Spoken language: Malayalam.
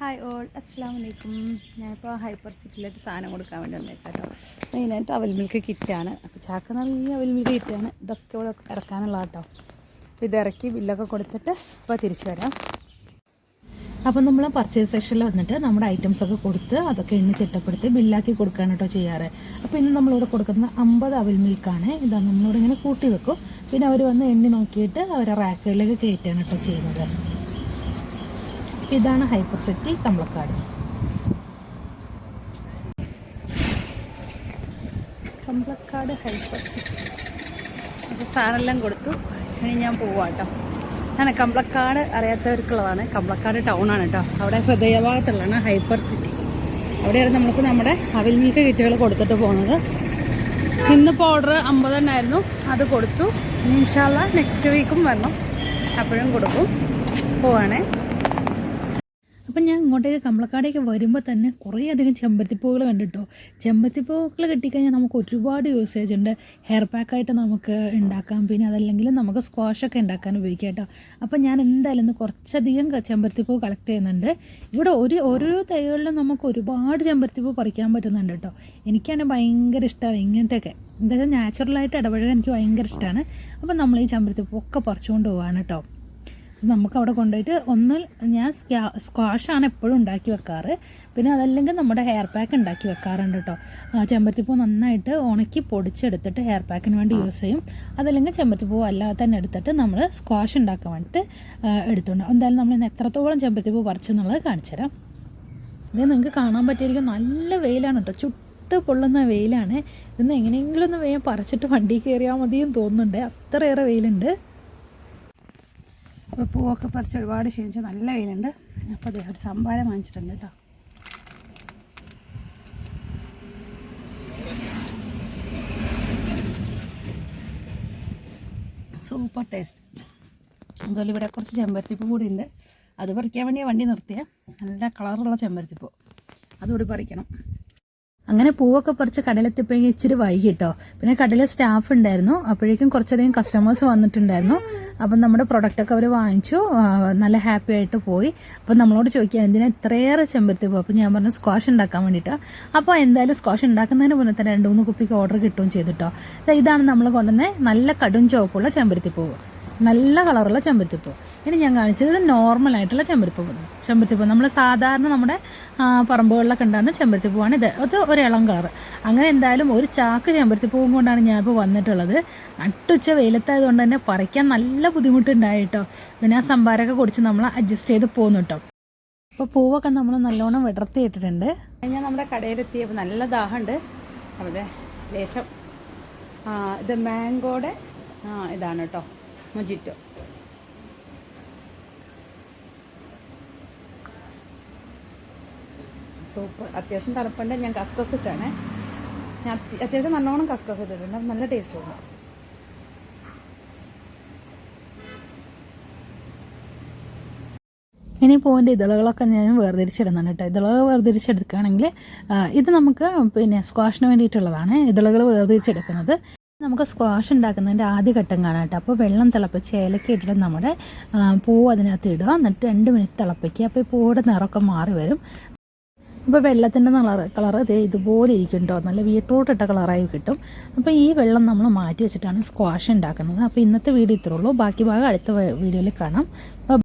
ഹായ് ഓൾ അസ്സാം വലൈക്കും ഞാനിപ്പോൾ ഹൈപ്പർ സിറ്റിയിലേക്ക് സാധനം കൊടുക്കാൻ വേണ്ടി വന്നേക്കാം കേട്ടോ മെയിനായിട്ട് അവൽ മിൽക്ക് കിറ്റാണ് അപ്പോൾ ചാക്ക നിറയെ അവൽ മിൽക്ക് കിറ്റാണ് ഇതൊക്കെ ഇവിടെ ഇറക്കാനുള്ള കേട്ടോ അപ്പോൾ ഇത് ഇറക്കി ബില്ലൊക്കെ കൊടുത്തിട്ട് ഇപ്പോൾ തിരിച്ചു വരാം. അപ്പോൾ നമ്മൾ പർച്ചേസ് സെക്ഷനിൽ വന്നിട്ട് നമ്മുടെ ഐറ്റംസ് ഒക്കെ കൊടുത്ത് അതൊക്കെ എണ്ണി തിട്ടപ്പെടുത്തി ബില്ലാക്കി കൊടുക്കുകയാണ് കേട്ടോ ചെയ്യാറ്. അപ്പോൾ ഇന്ന് നമ്മളിവിടെ കൊടുക്കുന്ന അമ്പത് അവൽ മിൽക്കാണ് ഇതാ നമ്മളിവിടെ ഇങ്ങനെ കൂട്ടി വെക്കും. പിന്നെ അവർ വന്ന് എണ്ണി നോക്കിയിട്ട് അവരെ റാക്കുകളിലേക്ക് കയറ്റാണ് കേട്ടോ ചെയ്യുന്നത്. ഇതാണ് hyper city Kambalakkad Kambalakkad hyper city അപ്പോൾ സാറെല്ലാം കൊടുത്തു. ഇനി ഞാൻ പോവാട്ടോ ഞാൻ കമ്പളക്കാട് അറിയാത്തവർക്കുള്ളതാണ്. കമ്പളക്കാട് ടൗൺ ആണ് കേട്ടോ. അവിടെ ഹൃദയഭാഗത്തുള്ളതാണ് ഹൈപ്പർ സിറ്റി അവിടെയാണ് നമ്മൾക്ക് നമ്മുടെ അവിൽ മിൽക്ക് കിറ്റുകൾ കൊടുത്തിട്ട് പോകുന്നത് ഇന്നിപ്പോൾ ഓർഡർ അമ്പതെണ്ണായിരുന്നു അത് കൊടുത്തു. ഇൻഷാല്ല നെക്സ്റ്റ് വീക്കും വരണം. അപ്പോഴും കൊടുക്കും. പോവാണേ. അപ്പം ഞാൻ ഇങ്ങോട്ടേക്ക് കമ്പളക്കാടേക്ക് വരുമ്പോൾ തന്നെ കുറേ അധികം ചെമ്പത്തിപ്പൂകൾ കണ്ടിട്ടോ? ചെമ്പത്തിപ്പൂക്കൾ കിട്ടിക്കഴിഞ്ഞാൽ നമുക്ക് ഒരുപാട് യൂസേജ് ഉണ്ട്. ഹെയർ പാക്കായിട്ട് നമുക്ക് ഉണ്ടാക്കാം. പിന്നെ അതല്ലെങ്കിൽ നമുക്ക് സ്ക്വാഷ് ഒക്കെ ഉണ്ടാക്കാൻ ഉപയോഗിക്കാം കേട്ടോ. അപ്പം ഞാൻ എന്തായാലും ഇന്ന് കുറച്ചധികം ചെമ്പരത്തിപ്പൂ കളക്ട് ചെയ്യുന്നുണ്ട്. ഇവിടെ ഒരു ഓരോ തൈകളിലും നമുക്ക് ഒരുപാട് ചെമ്പരത്തിപ്പൂ പറിക്കാൻ പറ്റുന്നുണ്ട് കേട്ടോ. എനിക്കാണ് ഭയങ്കര ഇഷ്ടമാണ് ഇങ്ങനത്തെയൊക്കെ. എന്താ വെച്ചാൽ നാച്ചുറലായിട്ട് ഇടപഴകാൻ എനിക്ക് ഭയങ്കര ഇഷ്ടമാണ് അപ്പം നമ്മൾ ഈ ചെമ്പരത്തിപ്പൂ ഒക്കെ പറിച്ചുകൊണ്ട് പോവാണ് കേട്ടോ. നമുക്ക് അവിടെ കൊണ്ടുപോയിട്ട് ഒന്ന് ഞാൻ സ്ക്വാ- സ്ക്വാഷാണ് എപ്പോഴും ഉണ്ടാക്കി വെക്കാറ്. പിന്നെ അതല്ലെങ്കിൽ നമ്മുടെ ഹെയർ പാക്ക് ഉണ്ടാക്കി വെക്കാറുണ്ട് കേട്ടോ. ചെമ്പരത്തിപ്പൂ നന്നായിട്ട് ഉണക്കി പൊടിച്ചെടുത്തിട്ട് ഹെയർ പാക്കിന് വേണ്ടി യൂസ് ചെയ്യും. അതല്ലെങ്കിൽ ചെമ്പരത്തിപ്പൂ അല്ലാതെ തന്നെ എടുത്തിട്ട് നമ്മൾ സ്ക്വാഷ് ഉണ്ടാക്കാൻ വേണ്ടിയിട്ട് എടുത്തുകൊണ്ട് എന്തായാലും നമ്മൾ ഇന്ന് എത്രത്തോളം ചെമ്പരത്തിപ്പൂ പറിച്ചെന്നുള്ളത് കാണിച്ചു തരാം. ഇത് നിങ്ങൾക്ക് കാണാൻ പറ്റിയിരിക്കും നല്ല വെയിലാണ് കേട്ടോ. ചുട്ട് പൊള്ളുന്ന വെയിലാണ്. ഇന്ന് എങ്ങനെയെങ്കിലും ഒന്ന് വേഗം പറിച്ചിട്ട് വണ്ടി കയറിയാൽ മതിയും തോന്നുന്നുണ്ട്. അത്രയേറെ വെയിലുണ്ട്. പൂവൊക്കെ പറിച്ച് ഒരുപാട് ക്ഷീണിച്ച് നല്ല വെയിലുണ്ട്. അപ്പോൾ അതേ ഒരു സംഭാരം വാങ്ങിച്ചിട്ടുണ്ട് കേട്ടോ. Super taste. അതുപോലെ ഇവിടെ കുറച്ച് ചെമ്പരത്തിപ്പൂ കൂടി ഉണ്ട്. അത് പറിക്കാൻ വേണ്ടി വണ്ടി നിർത്തിയ. നല്ല കളറുള്ള ചെമ്പരത്തിപ്പൂ. അതുകൂടി പറിക്കണം. അങ്ങനെ പൂവൊക്കെ പറിച്ച് കടലെത്തിയപ്പോഴേക്കും ഇച്ചിരി വൈകിട്ടോ പിന്നെ കടലിൽ സ്റ്റാഫ് ഉണ്ടായിരുന്നു. അപ്പോഴേക്കും കുറച്ചധികം കസ്റ്റമേഴ്സ് വന്നിട്ടുണ്ടായിരുന്നു. അപ്പം നമ്മുടെ പ്രൊഡക്റ്റൊക്കെ അവർ വാങ്ങിച്ചു. നല്ല ഹാപ്പി ആയിട്ട് പോയി. അപ്പം നമ്മളോട് ചോദിക്കാൻ എന്തിനാ ഇത്രയേറെ ചെമ്പരത്തി പോകും അപ്പം ഞാൻ പറഞ്ഞു സ്ക്വാഷ് ഉണ്ടാക്കാൻ വേണ്ടിയിട്ടാണ് അപ്പോൾ എന്തായാലും സ്ക്വാഷ് ഉണ്ടാക്കുന്നതിന് മുന്നേ തന്നെ രണ്ട് മൂന്ന് കുപ്പിക്ക് ഓർഡർ കിട്ടുകയും ചെയ്തിട്ടോ ഇതാണ് നമ്മൾ കൊണ്ടുവന്ന നല്ല കടും ചുവപ്പുള്ള ചെമ്പരത്തി പൂവ് നല്ല കളറുള്ള ചെമ്പരത്തിപ്പൂ. ഇനി ഞാൻ കാണിച്ചത് നോർമൽ ആയിട്ടുള്ള ചെമ്പരത്തിപ്പൂ. ചെമ്പരത്തിപ്പൂ നമ്മൾ സാധാരണ നമ്മുടെ പറമ്പുകളിലൊക്കെ ഉണ്ടാകുന്ന ചെമ്പരത്തിപ്പൂവാണ് ഇത്. അത് ഒരു ഇളം കളർ അങ്ങനെ എന്തായാലും ഒരു ചാക്ക് ചെമ്പരത്തിപ്പൂവും കൊണ്ടാണ് ഞാൻ ഇപ്പോൾ വന്നിട്ടുള്ളത്. നട്ടുച്ച വെയിലത്തായതുകൊണ്ട് തന്നെ പറിക്കാൻ നല്ല ബുദ്ധിമുട്ടുണ്ടായിട്ടോ പിന്നെ ആ സംഭാരമൊക്കെ കുടിച്ച് നമ്മൾ അഡ്ജസ്റ്റ് ചെയ്ത് പോകുന്നു കേട്ടോ അപ്പോൾ പൂവൊക്കെ നമ്മൾ നല്ലോണം വിടർത്തി ഇട്ടിട്ടുണ്ട്. നമ്മുടെ കടയിലെത്തിയപ്പോൾ നല്ല ദാഹമുണ്ട്. അവിടെ ലേശം ഇത് മാംഗോയുടെ ഇതാണ് കേട്ടോ മൊജിറ്റോ. സൂപ്പ് അത്യാവശ്യം തണുപ്പുണ്ട്. ഞാൻ കസ്കസ് ഇട്ടാണ്. ഞാൻ അത്യ- അത്യാവശ്യം നല്ലോണം കസ്കസ് ഇട്ടിട്ടുണ്ട്. നല്ല ടേസ്റ്റ് ഉണ്ട്. ഇനി പോയിന്റെ ഇതളകളൊക്കെ ഞാൻ വേർതിരിച്ചിടുന്നുണ്ട് കേട്ടോ. ഇതളകൾ വേർതിരിച്ചെടുക്കുകയാണെങ്കിൽ ഇത് നമുക്ക് പിന്നെ സ്ക്വാഷിന് വേണ്ടിയിട്ടുള്ളതാണ് ഇതളകൾ വേർതിരിച്ചെടുക്കുന്നത്. നമുക്ക് സ്ക്വാഷ് ഉണ്ടാക്കുന്നതിന്റെ ആദ്യ ഘട്ടം കാണാട്ടോ അപ്പോൾ വെള്ളം തിളപ്പിച്ച് ഏലക്ക ഇട്ടിട്ട് നമ്മുടെ പൂ അതിനകത്ത് ഇടുക. എന്നിട്ട് രണ്ട് മിനിറ്റ് തിളപ്പിക്കുക. അപ്പോൾ ഈ പൂവിടെ നിറമൊക്കെ മാറി വരും. അപ്പോൾ വെള്ളത്തിന്റെ കളർ കളർ ഇത് ഇതുപോലെ ഇരിക്കും കേട്ടോ. നല്ല ബീട്രൂട്ട് ഇട്ട കളറായി കിട്ടും. അപ്പോൾ ഈ വെള്ളം നമ്മൾ മാറ്റി വെച്ചിട്ടാണ് സ്ക്വാഷ് ഉണ്ടാക്കുന്നത്. അപ്പോൾ ഇന്നത്തെ വീഡിയോ ഇത്രയുള്ളൂ ബാക്കി ഭാഗം അടുത്ത വീഡിയോയിൽ കാണാം.